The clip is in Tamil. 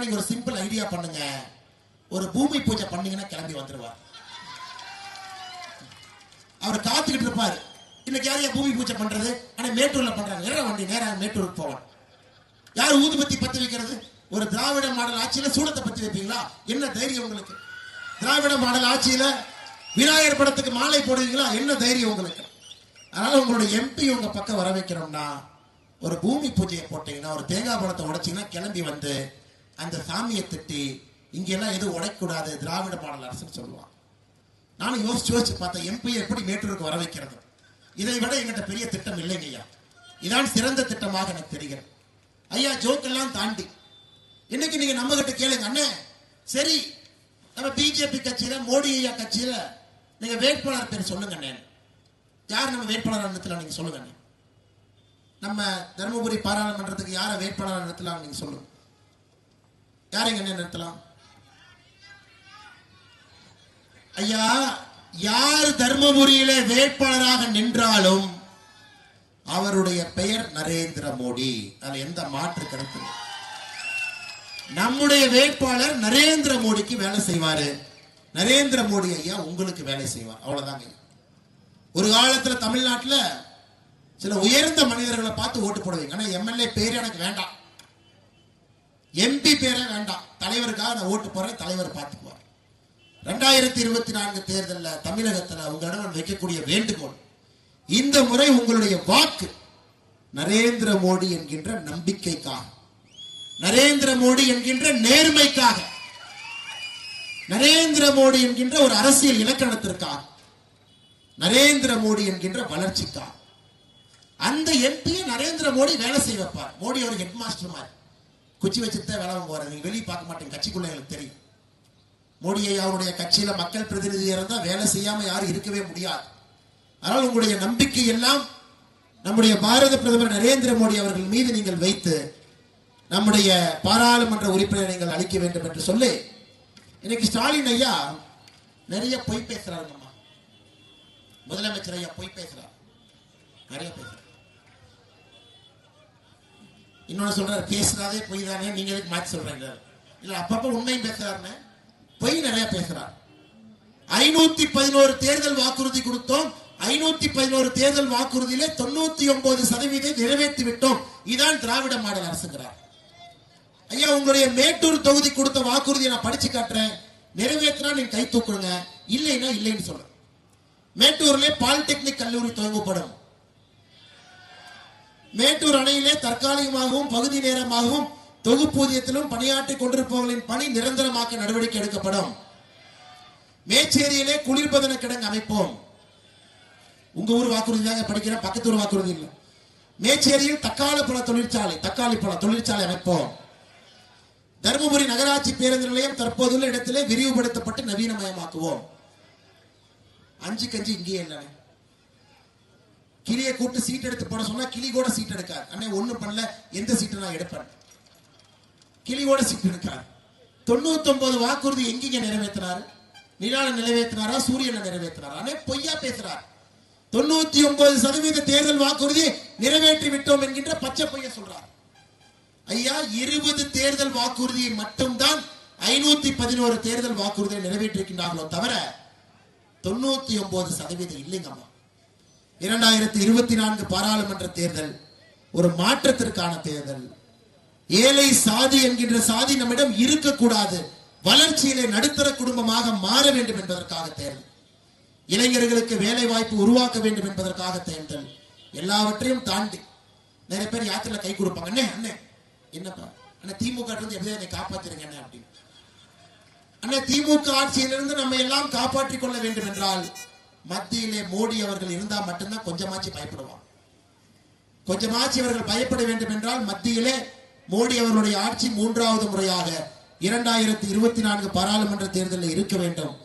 நீங்க ஒரு சிம்பிள் ஐடியா பண்ணுங்க. ஒரு பூமி பூஜை பண்ணீங்கன்னா கிளம்பி வந்துருவார். அவர் காத்துக்கிட்டு இருப்பாரு. இன்னைக்கு யாரையா பூமி பூஜை பண்றது? ஆனா மேட்டூர்ல பண்றாங்க நேரம் வண்டி நேரா மேட்டூருக்கு போவான் யார் ஊதுபத்தி பத்தி வைக்கிறது? ஒரு திராவிட மாடல் ஆட்சியில சூடத்தை பத்தி வைப்பீங்களா? என்ன தைரியம் உங்களுக்கு? திராவிட மாடல் ஆட்சியில விநாயகர் படத்துக்கு மாலை போடுவீங்களா? என்ன தைரியம் உங்களுக்கு? அதனால உங்களுடைய எம்பி உங்க பக்கம் வர வைக்கிறோம்னா ஒரு பூமி பூஜையை போட்டீங்கன்னா ஒரு தேங்காய் பழத்தை உடைச்சீங்கன்னா கிளம்பி வந்து அந்த சாமியை திட்டி இங்கெல்லாம் எதுவும் உடைக்கக்கூடாது திராவிட மாடல் அரசுன்னு சொல்லுவான். நானும் யோசிச்சு யோசிச்சு பார்த்தேன் எம்பியை எப்படி மேட்டூருக்கு வர வைக்கிறது? இதை விட எங்கிட்ட பெரிய திட்டம் இல்லைங்க ஐயா. இதான் சிறந்த திட்டமாக எனக்கு தெரிகிறது. ஐயா ஜோக்கெல்லாம் தாண்டி. இன்னைக்கு நீங்க நம்ம கிட்ட கேளுங்க அண்ணே. சரி நம்ம பிஜேபி கட்சியில மோடி ஐயா கட்சியில நீங்க வேட்பாளர் பேர் சொல்லுங்க அண்ணே. யார் நம்ம வேட்பாளர் நிறுத்தலாம் நீங்க சொல்லுங்க அண்ணே. நம்ம தருமபுரி பாராளுமன்றத்துக்கு யாரை வேட்பாளர் நிறுத்தலாம் நீங்க சொல்லுங்க. யாரைங்க என்ன நிறுத்தலாம் ஐயா யார் தர்மபுரியில வேட்பாளராக நின்றாலும் அவருடைய பெயர் நரேந்திர மோடி. அதுல எந்த மாற்று கருத்து நம்முடைய வேட்பாளர் நரேந்திர மோடிக்கு வேலை செய்வாரு. நரேந்திர மோடி ஐயா உங்களுக்கு வேலை செய்வார். அவ்வளவுதாங்க ஒரு காலத்துல தமிழ்நாட்டுல சில உயர்ந்த மனிதர்களை பார்த்து ஓட்டு போடுவீங்க. ஆனா எம்எல்ஏ பேர் எனக்கு வேண்டாம். எம்பி பேரே வேண்டாம். தலைவருக்காக நான் ஓட்டு போறேன் தலைவர் பார்த்துக்குவார். ரெண்டாயிரத்தி இருபத்தி நான்கு தேர்தலில் தமிழகத்தில் உங்களிடம் வைக்கக்கூடிய வேண்டுகோள். இந்த முறை உங்களுடைய வாக்கு நரேந்திர மோடி என்கின்ற நம்பிக்கைக்காக நரேந்திர மோடி என்கின்ற நேர்மைக்காக நரேந்திர மோடி என்கின்ற ஒரு அரசியல் இலக்கணத்திற்காக நரேந்திர மோடி என்கின்ற வளர்ச்சிக்காக அந்த எம்பியை நரேந்திர மோடி வேலை செய்ய வைப்பார். மோடி ஒரு ஹெட் மாஸ்டர் மாதிரி. குச்சி வச்சுட்டு தான் வேலை போகிறேன் நீங்க வெளியே பார்க்க மாட்டேன். கட்சிக்குள்ள எனக்கு தெரியும். மோடியை அவருடைய கட்சியில மக்கள் பிரதிநிதியாக இருந்தால் வேலை செய்யாம யாரும் இருக்கவே முடியாது. அதனால் உங்களுடைய நம்பிக்கை எல்லாம் நம்முடைய பாரத பிரதமர் நரேந்திர மோடி அவர்கள் மீது நீங்கள் வைத்து நம்முடைய பாராளுமன்ற உறுப்பினரை நீங்கள் அளிக்க வேண்டும் என்று சொல்லி இன்னைக்கு ஸ்டாலின் ஐயா நிறைய பொய் பேசுறாருங்கம்மா. முதலமைச்சர் ஐயா பொய் பேசுறார். நிறைய பேசுறாரு. இன்னொன்னு சொல்றாரு பேசுறாதே பொய் தானே நீங்க எதுக்கு மாற்றி சொல்றீங்க? இல்ல அப்பப்ப உண்மையும் பேசுறாருன்னு பொய் நிறைய பேசுறார். ஐநூத்தி பதினோரு தேர்தல் வாக்குறுதி கொடுத்தோம். ஐநூத்தி பதினோரு தேர்தல் வாக்குறுதியிலே தொண்ணூத்தி ஒன்பது சதவீதம் நிறைவேற்றி விட்டோம் இதான் திராவிட மாடல் அரசுங்கிறார். ஐயா உங்களுடைய மேட்டூர் தொகுதி கொடுத்த வாக்குறுதியை நான் படிச்சு காட்டுறேன். நிறைவேற்றினா நீங்க கை தூக்குங்க. இல்லைன்னா இல்லைன்னு சொல்றேன். மேட்டூர்ல பாலிடெக்னிக் கல்லூரி துவங்கப்படும். மேட்டூர் அணையிலே தற்காலிகமாகவும் பகுதி நேரமாகவும் தொகுப்பூதியத்திலும் பணியாற்றிக் கொண்டிருப்பவர்களின் பணி நிரந்தரமாக்க நடவடிக்கை எடுக்கப்படும். மேச்சேரியிலே குளிர்பதன கிடங்கு அமைப்போம். உங்க ஊர் வாக்குறுதி தாங்க படிக்கிறேன் பக்கத்து ஊர் வாக்குறுதி இல்லை. மேச்சேரியில் தக்காளி பழ தொழிற்சாலை தக்காளி பழ தொழிற்சாலை அமைப்போம். தருமபுரி நகராட்சி பேருந்து நிலையம் தற்போதுள்ள இடத்திலே விரிவுபடுத்தப்பட்டு நவீனமயமாக்குவோம். அஞ்சு கஞ்சி இங்கேயே இல்லை கிளியை கூப்பிட்டு சீட் எடுத்து போட சொன்னா கிளி கூட சீட் எடுக்காது. அண்ணே ஒண்ணு பண்ணல. எந்த சீட்டை நான் எடுப்பேன். கிளியோட சீட் எடுக்காது தொண்ணூத்தி ஒன்பது வாக்குறுதி எங்கீங்க நிறைவேற்றினாரு நிலால நிறைவேற்றினாரா சூரியனை நிறைவேற்றினாரா அண்ணே பொய்யா பேசுறார். தொண்ணூத்தி ஒன்பது சதவீத தேர்தல் வாக்குறுதி நிறைவேற்றி விட்டோம் என்கின்ற பச்சை பொய்ய சொல்றார். ஐயா இருபது தேர்தல் வாக்குறுதியை மட்டும்தான் ஐநூத்தி பதினோரு தேர்தல் வாக்குறுதியை நிறைவேற்றிருக்கின்றார்களோ தவிர தொண்ணூத்தி ஒன்பது சதவீதம் இல்லைங்கம்மா. இரண்டாயிரத்தி இருபத்தி நான்கு பாராளுமன்ற தேர்தல் ஒரு மாற்றத்திற்கான தேர்தல். ஏழை சாதி என்கின்ற சாதி நம்மிடம் இருக்கக்கூடாது. வளர்ச்சியிலே நடுத்தர குடும்பமாக மாற வேண்டும் என்பதற்காக தேர்தல். இளைஞர்களுக்கு வேலை வாய்ப்பு உருவாக்க வேண்டும் என்பதற்காக தேர்தல். எல்லாவற்றையும் தாண்டி நிறைய பேர் யாத்திரையில கை கொடுப்பாங்க. அண்ணே அண்ணே என்னப்பா? அண்ணா திமுக இருந்து எப்படியா என்னை காப்பாத்திருங்க அண்ணே அப்படின்னு. அண்ணா திமுக ஆட்சியிலிருந்து நம்ம எல்லாம் காப்பாற்றிக் கொள்ள வேண்டும் என்றால் மத்தியிலே மோடி அவர்கள் இருந்தா மட்டும்தான் கொஞ்சமாச்சு பயப்படுவான். கொஞ்சமாச்சு அவர்கள் பயப்பட வேண்டும் என்றால் மத்தியிலே மோடி அவர்களுடைய ஆட்சி மூன்றாவது முறையாக இரண்டாயிரத்தி இருபத்தி நான்கு பாராளுமன்ற தேர்தலில் இருக்க வேண்டும்.